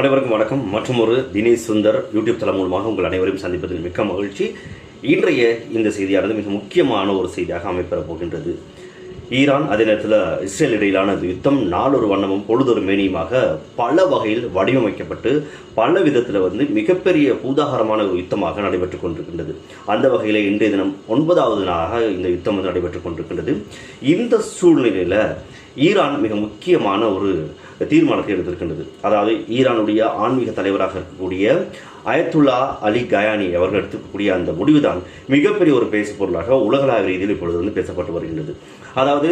அனைவருக்கும் வணக்கம். மற்றும் ஒரு தினேஷ் சுந்தர் யூடியூப் தளம் மூலமாக உங்கள் அனைவரையும் சந்திப்பதில் மிக்க மகிழ்ச்சி. இன்றைய இந்த செய்தியானது மிக முக்கியமான ஒரு செய்தியாக அமைப்பெறப் போகின்றது. ஈரான் அதே நேரத்தில் இஸ்ரேல் இடையிலான யுத்தம் நாளொரு வண்ணமும் பொழுதொரு மேனியுமாக பல வகையில் வடிவமைக்கப்பட்டு பல விதத்தில் வந்து மிகப்பெரிய பூதாகரமான ஒரு யுத்தமாக நடைபெற்றுக் கொண்டிருக்கின்றது. அந்த வகையில் இன்றைய தினம் ஒன்பதாவது நாளாக இந்த யுத்தம் வந்து நடைபெற்றுக் கொண்டிருக்கின்றது. இந்த சூழ்நிலையில் ஈரான் மிக முக்கியமான ஒரு தீர்மானத்தை எடுத்திருக்கின்றது. அதாவது ஈரானுடைய ஆன்மீக தலைவராக இருக்கக்கூடிய அயத்துல்லா அலி கயானி அவர்கள் எடுத்திருக்கக்கூடிய அந்த முடிவுதான் மிகப்பெரிய ஒரு பேசு பொருளாக உலகளாவிய ரீதியில் இப்பொழுது வந்து பேசப்பட்டு வருகின்றது. அதாவது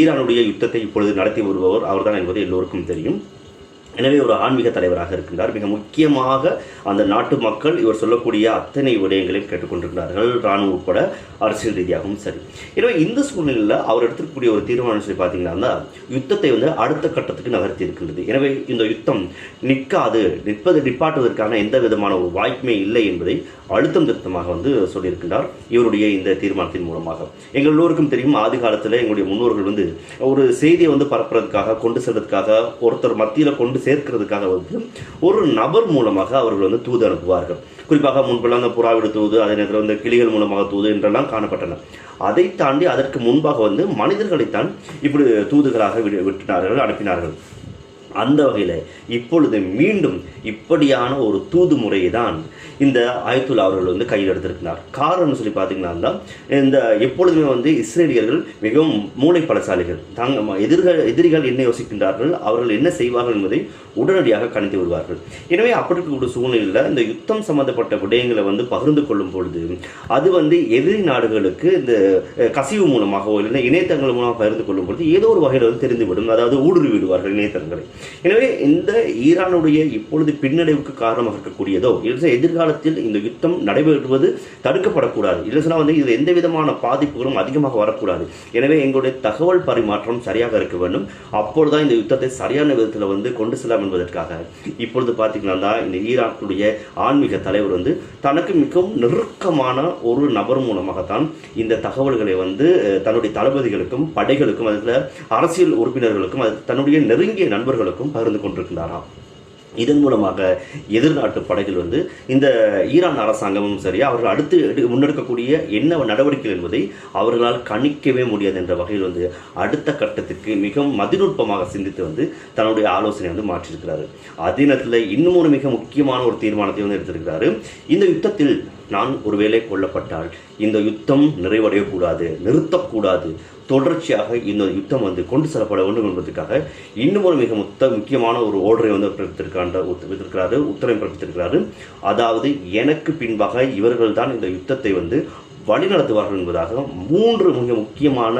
ஈரானுடைய யுத்தத்தை இப்பொழுது நடத்தி வருபவர் அவர்தான் என்பது எல்லோருக்கும் தெரியும். எனவே ஒரு ஆன்மீக தலைவராக இருக்கின்றார். மிக முக்கியமாக அந்த நாட்டு மக்கள் இவர் சொல்லக்கூடிய அத்தனை விடயங்களையும் கேட்டுக்கொண்டிருக்கிறார்கள். இராணுவ உட்பட அரசியல் ரீதியாகவும் சரி. எனவே இந்த சூழ்நிலையில் அவர் எடுத்துக்கூடிய ஒரு தீர்மானம் சொல்லி பார்த்தீங்கன்னா யுத்தத்தை வந்து அடுத்த கட்டத்துக்கு நகர்த்தி இருக்கின்றது. எனவே இந்த யுத்தம் நிற்காது நிற்பது நிப்பாட்டுவதற்கான எந்த விதமான ஒரு வாய்ப்புமே இல்லை என்பதை அழுத்தம் திருத்தமாக வந்து சொல்லியிருக்கின்றார் இவருடைய இந்த தீர்மானத்தின் மூலமாக. எங்கள் எல்லோருக்கும் தெரியும் ஆதி காலத்தில் எங்களுடைய முன்னோர்கள் வந்து ஒரு செய்தியை வந்து பரப்புறதுக்காக கொண்டு செல்றதுக்காக ஒருத்தர் மத்தியில் கொண்டு சேர்க்கிறதுக்காக வந்து ஒரு நபர் மூலமாக அவர்கள் வந்து தூது அனுப்புவார்கள். குறிப்பாக முன்பெல்லாம் அந்த புறாவிடு தூது அதே நேரத்தில் வந்து கிளிகள் மூலமாக தூது என்றெல்லாம் காணப்பட்டன. அதை தாண்டி அதற்கு முன்பாக வந்து மனிதர்களைத்தான் இப்படி தூதுகளாக விட்டினார்கள் அனுப்பினார்கள். அந்த வகையில் இப்பொழுது மீண்டும் இப்படியான ஒரு தூது முறையை தான் இந்த ஆயத்துல்லா அவர்கள் வந்து கையில் எடுத்திருக்கிறார். காரணம் சொல்லி பார்த்தீங்கன்னா இந்த எப்பொழுதுமே வந்து இஸ்ரேலியர்கள் மிகவும் மூளை பலசாலிகள் தாங்க எதிர்கள் எதிரிகள் என்ன யோசிக்கின்றார்கள்? அவர்கள் என்ன செய்வார்கள் என்பதை உடனடியாக கணித்து விடுவார்கள். எனவே அப்படி இருக்கக்கூடிய சூழ்நிலையில் இந்த யுத்தம் சம்பந்தப்பட்ட விடயங்களை வந்து பகிர்ந்து கொள்ளும் பொழுது அது வந்து எதிரி நாடுகளுக்கு இந்த கசிவு மூலமாகவோ இல்லைன்னா இணையதளங்கள் மூலமாக பகிர்ந்து கொள்ளும் பொழுது ஏதோ ஒரு வகையில் வந்து தெரிந்துவிடும். அதாவது ஊடுருவி விடுவார்கள் இணையதளங்களை. எனவே இந்த ஈரானுடைய இப்பொழுது பின்னடைவுக்கு காரணமாக இருக்கக்கூடியதோ இல்லை எதிர்காலத்தில் இந்த யுத்தம் நடைபெறுவது தடுக்கப்படக்கூடாது. இல்லை வந்து இதில் எந்த விதமான பாதிப்புகளும் அதிகமாக வரக்கூடாது. எனவே எங்களுடைய தகவல் பரிமாற்றம் சரியாக இருக்க வேண்டும். அப்பொழுதுதான் இந்த யுத்தத்தை சரியான விதத்தில் வந்து கொண்டு செல்லாம் என்பதற்காக. இப்பொழுது பார்த்தீங்கன்னா இந்த ஈரானுடைய ஆன்மீக தலைவர் வந்து தனக்கு மிகவும் நெருக்கமான ஒரு நபர் மூலமாகத்தான் இந்த தகவல்களை வந்து தன்னுடைய தளபதிகளுக்கும் படைகளுக்கும் அதில் அரசியல் உறுப்பினர்களுக்கும் அது தன்னுடைய நெருங்கிய நண்பர்களுக்கும் பகிர்ந்து கொண்டிருக்கின்றாராம். இதன் மூலமாக எதிர்நாட்டு படைகள் வந்து இந்த ஈரான் அரசாங்கமும் சரி அவர்கள் அடுத்து முன்னெடுக்கக்கூடிய என்ன நடவடிக்கைகள் என்பதை அவர்களால் கணிக்கவே முடியாது என்ற வகையில் வந்து அடுத்த கட்டத்துக்கு மிகவும் மதிநுட்பமாக சிந்தித்து வந்து தன்னுடைய ஆலோசனை வந்து மாற்றியிருக்கிறாரு. அதே நேரத்தில் இன்னும் ஒரு மிக முக்கியமான ஒரு தீர்மானத்தை வந்து எடுத்திருக்கிறாரு. இந்த யுத்தத்தில் நான் ஒருவேளை கொல்லப்பட்டால் இந்த யுத்தம் நிறைவடையக்கூடாது நிறுத்தக்கூடாது தொடர்ச்சியாக இந்த யுத்தம் வந்து கொண்டு செல்லப்பட வேண்டும் என்பதற்காக இன்னும் ஒரு மிக முத்த முக்கியமான ஒரு ஓடரை வந்து பிறப்பித்திருக்காண்ட பிறப்பித்திருக்கிறாரு உத்தரவை பிறப்பித்திருக்கிறாரு. அதாவது எனக்கு பின்பாக இவர்கள் தான் இந்த யுத்தத்தை வந்து வழிநடத்துவார்கள் என்பதாக மூன்று மிக முக்கியமான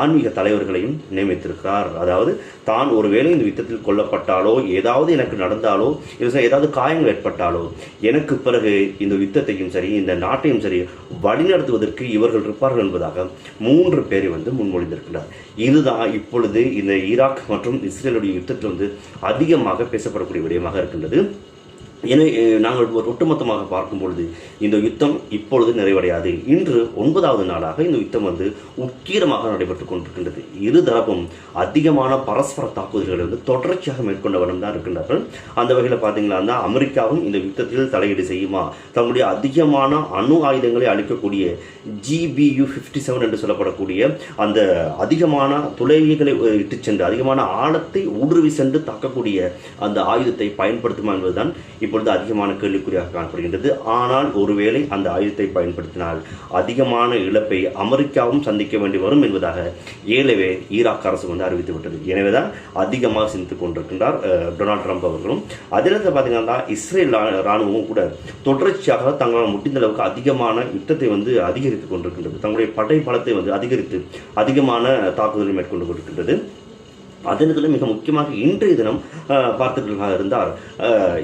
ஆன்மீக தலைவர்களையும் நியமித்திருக்கிறார். அதாவது தான் ஒருவேளை இந்த யுத்தத்தில் கொல்லப்பட்டாலோ ஏதாவது எனக்கு நடந்தாலோ இல்லை ஏதாவது காயங்கள் ஏற்பட்டாலோ எனக்கு பிறகு இந்த யுத்தத்தையும் சரி இந்த நாட்டையும் சரி வழிநடத்துவதற்கு இவர்கள் இருப்பார்கள் என்பதாக மூன்று பேரை வந்து முன்மொழிந்திருக்கிறார். இதுதான் இப்பொழுது இந்த ஈராக் மற்றும் இஸ்ரேலுடைய யுத்தத்தில் வந்து அதிகமாக பேசப்படக்கூடிய விடயமாக இருக்கின்றது. எனவே நாங்கள் ஒரு ஒட்டுமொத்தமாக பார்க்கும் பொழுது இந்த யுத்தம் இப்பொழுது நிறைவடையாது. இன்று ஒன்பதாவது நாளாக இந்த யுத்தம் வந்து உக்கீரமாக நடைபெற்றுக் கொண்டிருக்கின்றது. இரு தரப்பும் அதிகமான பரஸ்பர தாக்குதல்களை வந்து தொடர்ச்சியாக மேற்கொண்டவனும் தான் இருக்கின்றார்கள். அந்த வகையில் பார்த்தீங்கன்னா அமெரிக்காவும் இந்த யுத்தத்தில் தலையீடு செய்யுமா? தங்களுடைய அதிகமான அணு ஆயுதங்களை அளிக்கக்கூடிய ஜிபியு ஃபிஃப்டி செவன் என்று சொல்லப்படக்கூடிய அந்த அதிகமான துளைகளை இட்டு சென்று அதிகமான ஆழத்தை ஊடுருவி சென்று தாக்கக்கூடிய அந்த ஆயுதத்தை பயன்படுத்துமா என்பதுதான் இப்பொழுது அதிகமான கேள்விக்குறியாக காணப்படுகின்றது. ஆனால் ஒருவேளை அந்த ஆயுதத்தை பயன்படுத்தினால் அதிகமான இழப்பை அமெரிக்காவும் சந்திக்க வேண்டி வரும் என்பதாக ஏழவே ஈராக் அரசு வந்து அறிவித்து விட்டது எனவேதான் அதிகமாக சிந்தித்துக் கொண்டிருக்கின்றார் டொனால்ட் ட்ரம்ப் அவர்களும். அதே பார்த்தீங்கன்னா இஸ்ரேல் ராணுவமும் கூட தொடர்ச்சியாக தங்களால் முடிந்த அளவுக்கு அதிகமான யுத்தத்தை வந்து அதிகரித்துக் கொண்டிருக்கின்றது. தங்களுடைய படை பலத்தை வந்து அதிகரித்து அதிகமான தாக்குதலை மேற்கொண்டு கொண்டிருக்கின்றது. அதே மிக முக்கியமாக இன்றைய தினம் அஹ், இருந்தார் இருந்தால்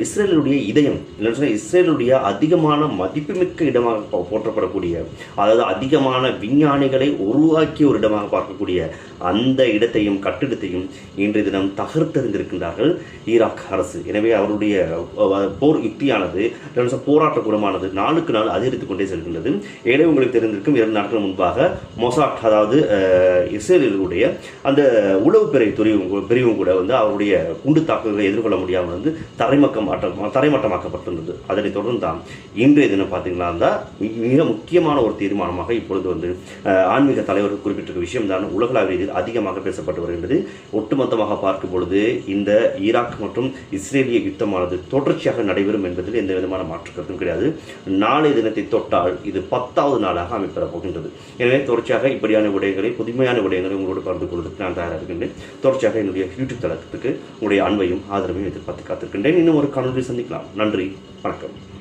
இஸ்ரேலுடைய இதயம் இல்லைன்னு சொன்னால் இஸ்ரேலுடைய அதிகமான மதிப்புமிக்க இடமாக போற்றப்படக்கூடிய அதாவது அதிகமான விஞ்ஞானிகளை உருவாக்கிய ஒரு இடமாக பார்க்கக்கூடிய அந்த இடத்தையும் கட்டிடத்தையும் இன்றைய தினம் தகர்த்தெறிந்திருக்கின்றார்கள் ஈராக் அரசு. எனவே அவருடைய போர் யுக்தியானது இல்லைன்னு போராட்ட குணமானது நாளுக்கு நாள் அதிகரித்துக் கொண்டே செல்கின்றது. ஏழை உங்களுக்கு தெரிந்திருக்கும் இரண்டு நாட்கள் முன்பாக மொசாட் அதாவது இஸ்ரேலுடைய அந்த உளவு பிறை துறையும் பிரிவும் கூட வந்து அவருடைய குண்டு தாக்குதலை எதிர்கொள்ள முடியாமல் வந்து தரைமக்கம் தரைமட்டமாக்கப்பட்டிருந்தது. அதனைத் தொடர்ந்து தான் இன்றைய தினம் பார்த்தீங்கன்னா தான் மிக முக்கியமான ஒரு தீர்மானமாக இப்பொழுது வந்து ஆன்மீக தலைவர் குறிப்பிட்டிருக்க விஷயம் தான் உலகளாவிய ரீதியில் அதிகமாக பேசப்பட்டு வருகின்றது. ஒட்டுமொத்தமாக பார்க்கும் பொழுது இந்த ஈராக் மற்றும் இஸ்ரேலிய யுத்தமானது தொடர்ச்சியாக நடைபெறும் என்பதில் எந்த விதமான மாற்று கருத்தும் கிடையாது. நாளைய தினத்தை தொட்டால் இது பத்தாவது நாளாக அமைப்பெறப் போகின்றது. எனவே தொடர்ச்சியாக இப்படியான விடயங்களை புதுமையான விடயங்களை உங்களோடு பகிர்ந்து கொள்வதற்கு நான் தயாராக இருக்கின்றேன். தொடர்ச்சியாக என்னுடைய யூடியூப் தளத்துக்கு உங்களுடைய அன்பையும் ஆதரவையும் எதிர்பார்த்து காத்திருக்கின்றேன். இன்னும் ஒரு காணொலி சந்திக்கலாம். நன்றி. வணக்கம்.